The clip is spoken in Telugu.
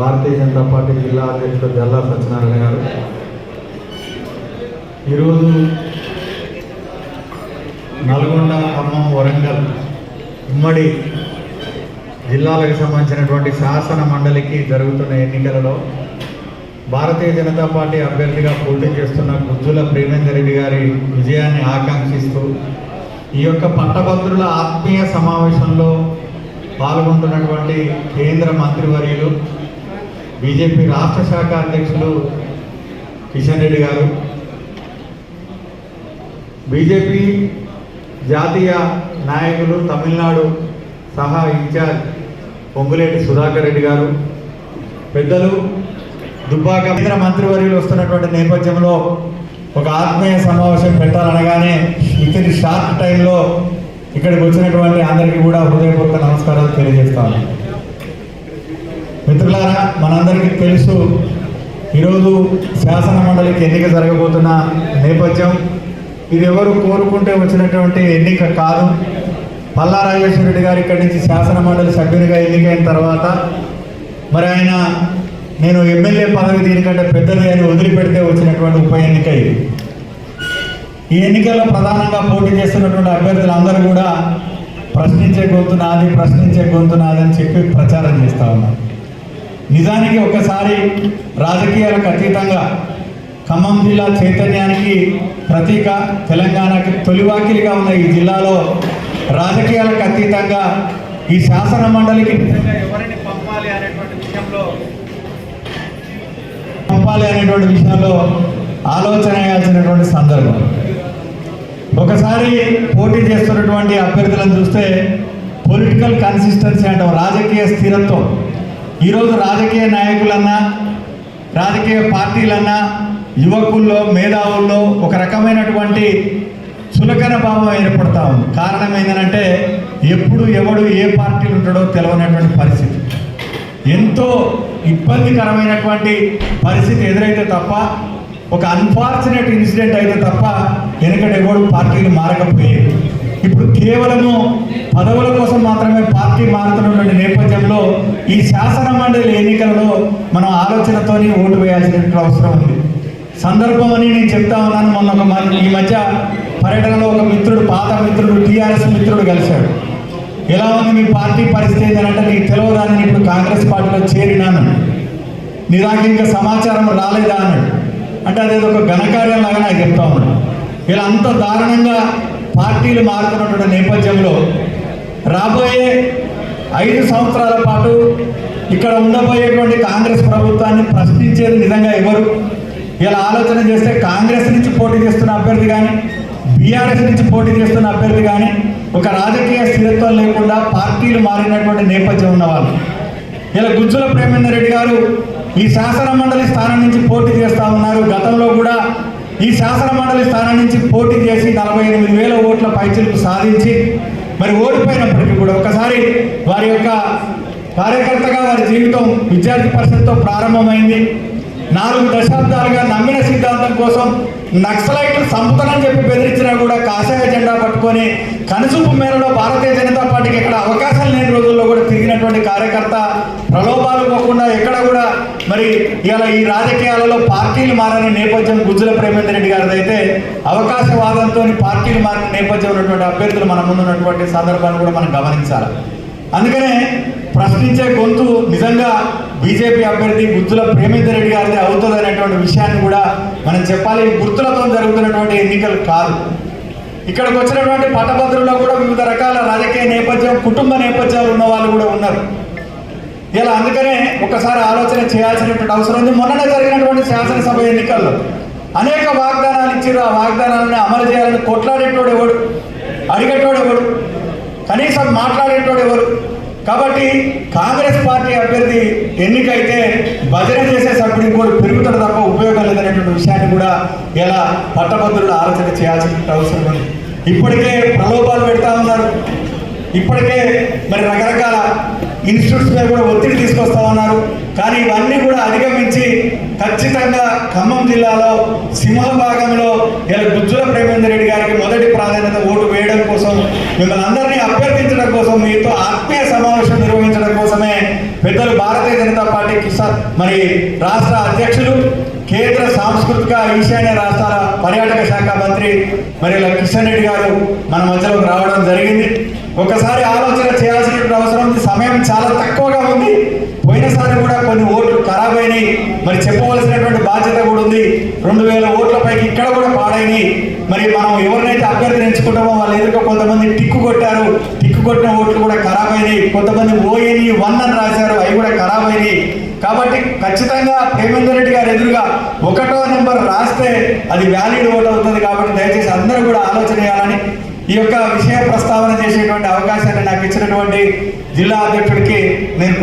భారతీయ జనతా పార్టీ జిల్లా అధ్యక్షుడు జల్లా సత్యనారాయణ గారు. ఈరోజు నల్గొండ ఖమ్మం వరంగల్ ఉమ్మడి జిల్లాలకు సంబంధించినటువంటి శాసన మండలికి జరుగుతున్న ఎన్నికలలో భారతీయ జనతా పార్టీ అభ్యర్థిగా పోటీ చేస్తున్న గుజ్జుల ప్రేమేందర్ రెడ్డి గారి విజయాన్ని ఆకాంక్షిస్తూ ఈ యొక్క పట్టభద్రుల ఆత్మీయ సమావేశంలో పాల్గొంటున్నటువంటి కేంద్ర మంత్రివర్యులు బీజేపీ రాష్ట్ర శాఖ అధ్యక్షులు కిషన్ రెడ్డి గారు. బీజేపీ జాతీయ నాయకులు తమిళనాడు సహా ఇన్ఛార్జ్ పొంగులేటి సుధాకర్ రెడ్డి గారు. పెద్దలు దుబ్బాక కేంద్ర మంత్రివర్యులు వస్తున్నటువంటి నేపథ్యంలో ఒక ఆత్మీయ సమావేశం పెట్టాలనగానే ఇతని షార్ట్ టైంలో ఇక్కడికి వచ్చినటువంటి అందరికీ కూడా హృదయపూర్వక నమస్కారాలు తెలియజేస్తాను. మిత్రులారా మనందరికీ తెలుసు ఈరోజు శాసన మండలికి ఎన్నిక జరగబోతున్న నేపథ్యం. ఇది ఎవరు కోరుకుంటే వచ్చినటువంటి ఎన్నిక కాదు. పల్లా రెడ్డి గారు ఇక్కడి నుంచి శాసన మండలి సభ్యునిగా ఎన్నికైన తర్వాత మరి ఆయన నేను ఎమ్మెల్యే పదవి దీనికంటే పెద్దది అని వదిలిపెడితే వచ్చినటువంటి ఉప ఎన్నిక ఇది. ఈ ఎన్నికల్లో ప్రధానంగా పోటీ చేస్తున్నటువంటి అభ్యర్థులు అందరూ కూడా ప్రశ్నించే గొంతు నాది ప్రశ్నించే గొంతు నాది అని చెప్పి ప్రచారం చేస్తూ ఉన్నారు. నిజానికి ఒకసారి రాజకీయాలకు అతీతంగా ఖమ్మం జిల్లా చైతన్యానికి ప్రతీక తెలంగాణకి తొలివాకిలిగా ఉన్న ఈ జిల్లాలో రాజకీయాలకు అతీతంగా ఈ శాసన మండలికి ఎవరిని పంపాలి అనేటువంటి విషయంలో పంపాలి అనేటువంటి విషయంలో ఆలోచన చేయాల్సినటువంటి సందర్భం. ఒకసారి పోటీ చేస్తున్నటువంటి అభ్యర్థులను చూస్తే పొలిటికల్ కన్సిస్టెన్సీ అంటాం రాజకీయ స్థిరత్వం. ఈరోజు రాజకీయ నాయకులన్నా రాజకీయ పార్టీలన్నా యువకుల్లో మేధావుల్లో ఒక రకమైనటువంటి చులకన భావం ఏర్పడతా ఉంది. కారణం ఏంటంటే ఎప్పుడు ఎవడు ఏ పార్టీలు ఉంటాడో తెలవనటువంటి పరిస్థితి. ఎంతో ఇబ్బందికరమైనటువంటి పరిస్థితి ఎదురైతే తప్ప ఒక అన్ఫార్చునేట్ ఇన్సిడెంట్ అయితే తప్ప వెనకటి ఎవడు పార్టీలు మారకపోయేది. ఇప్పుడు కేవలము పదవుల కోసం మాత్రమే పార్టీ మారుతున్నటువంటి నేపథ్యంలో ఈ శాసన మండలి ఎన్నికలలో మనం ఆలోచనతోని ఓటు వేయాల్సినటువంటి అవసరం ఉంది. సందర్భం అని నేను చెప్తా ఉన్నాను. మొన్న ఒక మన- ఈ మధ్య పర్యటనలో ఒక మిత్రుడు పాత మిత్రుడు టీఆర్ఎస్ మిత్రుడు కలిశాడు. ఎలా ఉంది మీ పార్టీ పరిస్థితి ఏంటంటే నీకు తెలియదా? ఇప్పుడు కాంగ్రెస్ పార్టీలో చేరినాను. నీ ఇంకా సమాచారం రాలేదా అన్నాడు. అంటే అదేదో ఒక ఘనకార్యం లాగా నాకు చెప్తా ఉన్నాడు. ఇలా అంత దారుణంగా పార్టీలు మారుతున్నటువంటి నేపథ్యంలో రాబోయే ఐదు సంవత్సరాల పాటు ఇక్కడ ఉండబోయేటువంటి కాంగ్రెస్ ప్రభుత్వాన్ని ప్రశ్నించేది నిజంగా ఎవరు? ఇలా ఆలోచన చేస్తే కాంగ్రెస్ నుంచి పోటీ చేస్తున్న అభ్యర్థి కానీ బీఆర్ఎస్ నుంచి పోటీ చేస్తున్న అభ్యర్థి కానీ ఒక రాజకీయ స్థిరత్వం లేకుండా పార్టీలు మారినటువంటి నేపథ్యం ఉన్నవాళ్ళు ఇలా గుజ్జుల ప్రేమేందర్ రెడ్డి గారు ఈ శాసన మండలి స్థానం నుంచి పోటీ చేస్తా ఉన్నారు. గతంలో కూడా ఈ శాసన మండలి స్థానం నుంచి పోటీ చేసి నలభై ఎనిమిది వేల ఓట్ల పైచిలకు సాధించి మరి ఓడిపోయినప్పటికీ కూడా ఒకసారి వారి యొక్క కార్యకర్తగా వారి జీవితం విద్యార్థి పరిషత్తో ప్రారంభమైంది. నాలుగు దశాబ్దాలుగా నమ్మిన సిద్ధాంతం కోసం నక్సలైట్లు సంపుతనని చెప్పి బెదిరించినా కూడా కాషాయ జెండా పట్టుకొని కనుసూపు మేరలో భారతీయ జనతా పార్టీకి ఎక్కడ అవకాశం లేని రోజుల్లో కూడా తిరిగినటువంటి కార్యకర్త ప్రలోభాలు పోకుండా ఎక్కడ మరి ఇలా ఈ రాజకీయాలలో పార్టీలు మారని నేపథ్యం గుజ్జుల ప్రేమేందర్ రెడ్డి గారిది అయితే అవకాశవాదంతో పార్టీలు మారిన నేపథ్యం ఉన్నటువంటి అభ్యర్థులు మన ముందున్నటువంటి సందర్భాన్ని కూడా మనం గమనించాలి. అందుకనే ప్రశ్నించే గొంతు నిజంగా బీజేపీ అభ్యర్థి గుర్తుల ప్రేమేందర్ రెడ్డి గారిది అవుతుంది అనేటువంటి విషయాన్ని కూడా మనం చెప్పాలి. గుర్తులతో జరుగుతున్నటువంటి ఎన్నికలు కాదు. ఇక్కడికి వచ్చినటువంటి పట్టభద్రుల్లో కూడా వివిధ రకాల రాజకీయ నేపథ్యం కుటుంబ నేపథ్యాలు ఉన్న వాళ్ళు కూడా ఉన్నారు. ఇలా అందుకనే ఒకసారి ఆలోచన చేయాల్సినటువంటి అవసరం ఉంది. మొన్ననే జరిగినటువంటి శాసనసభ ఎన్నికల్లో అనేక వాగ్దానాలు ఇచ్చారు ఆ వాగ్దానాలను అమలు చేయాలని కొట్లాడేటోడు ఎవడు? అడిగేటోడు ఎవడు? కనీసం మాట్లాడేటోడు ఎవరు? కాబట్టి కాంగ్రెస్ పార్టీ అభ్యర్థి ఎన్నికైతే భజన చేసే సభ్యుడు ఇంకోటి పెరుగుతాడు తప్ప ఉపయోగం లేదనేటువంటి విషయాన్ని కూడా ఇలా పట్టభద్రులు ఆలోచన చేయాల్సిన అవసరం ఉంది. ఇప్పటికే ప్రలోభాలు పెడతా ఉన్నారు. ఇప్పటికే మరి రకరకాల ఇన్స్టిట్యూట్స్ మీద కూడా ఒత్తిడి తీసుకొస్తా ఉన్నారు. కానీ ఇవన్నీ కూడా అధిగమించి ఖచ్చితంగా ఖమ్మం జిల్లాలో సింహభాగంలో ఇలా గుజ్జుల ప్రేమేందర్ రెడ్డి గారికి మొదటి ప్రాధాన్యత ఓటు వేయడం కోసం మిమ్మల్ని అందరినీ అభ్యర్థించడం కోసం మీతో ఆత్మీయ సమావేశం నిర్వహించడం కోసమే పెద్దలు భారతీయ జనతా పార్టీ కిసాన్ మరి రాష్ట్ర అధ్యక్షులు కేంద్ర సాంస్కృతిక ఈశాన్య రాష్ట్రాల పర్యాటక శాఖ మంత్రి మరి ఇలా కిషన్ రెడ్డి గారు మన మధ్యలోకి రావడం జరిగింది. ఒకసారి ఆలోచన చేయాల్సినటువంటి తక్కువగా ఉంది. పోయినసారి కూడా కొన్ని ఓట్లు ఖరాబ్ అయినాయి. మరి చెప్పవలసినటువంటి బాధ్యత కూడా ఉంది. రెండు వేల ఓట్ల పైకి ఇక్కడ కూడా పాడైనాయి. మరి మనం ఎవరినైతే అభ్యర్థిని ఎంచుకుంటామో వాళ్ళు ఎదురుగా కొంతమంది టిక్కు కొట్టారు. టిక్కు కొట్టిన ఓట్లు కూడా ఖరాబ్ అయినాయి. కొంతమంది ఓఎని వన్ అని రాశారు. అవి కూడా ఖరాబ్ అయినాయి. కాబట్టి ఖచ్చితంగా ప్రేమేందర్ రెడ్డి గారు ఎదురుగా ఒకటో నెంబర్ రాస్తే అది వ్యాలిడ్ ఓట్ అవుతుంది కాబట్టి దయచేసి అందరూ కూడా ఆలోచన చేయాలని ఈ యొక్క విషయ ప్రస్తావన చేసేటువంటి అవకాశాన్ని నాకు ఇచ్చినటువంటి జిల్లా అధ్యక్షుడికి నేను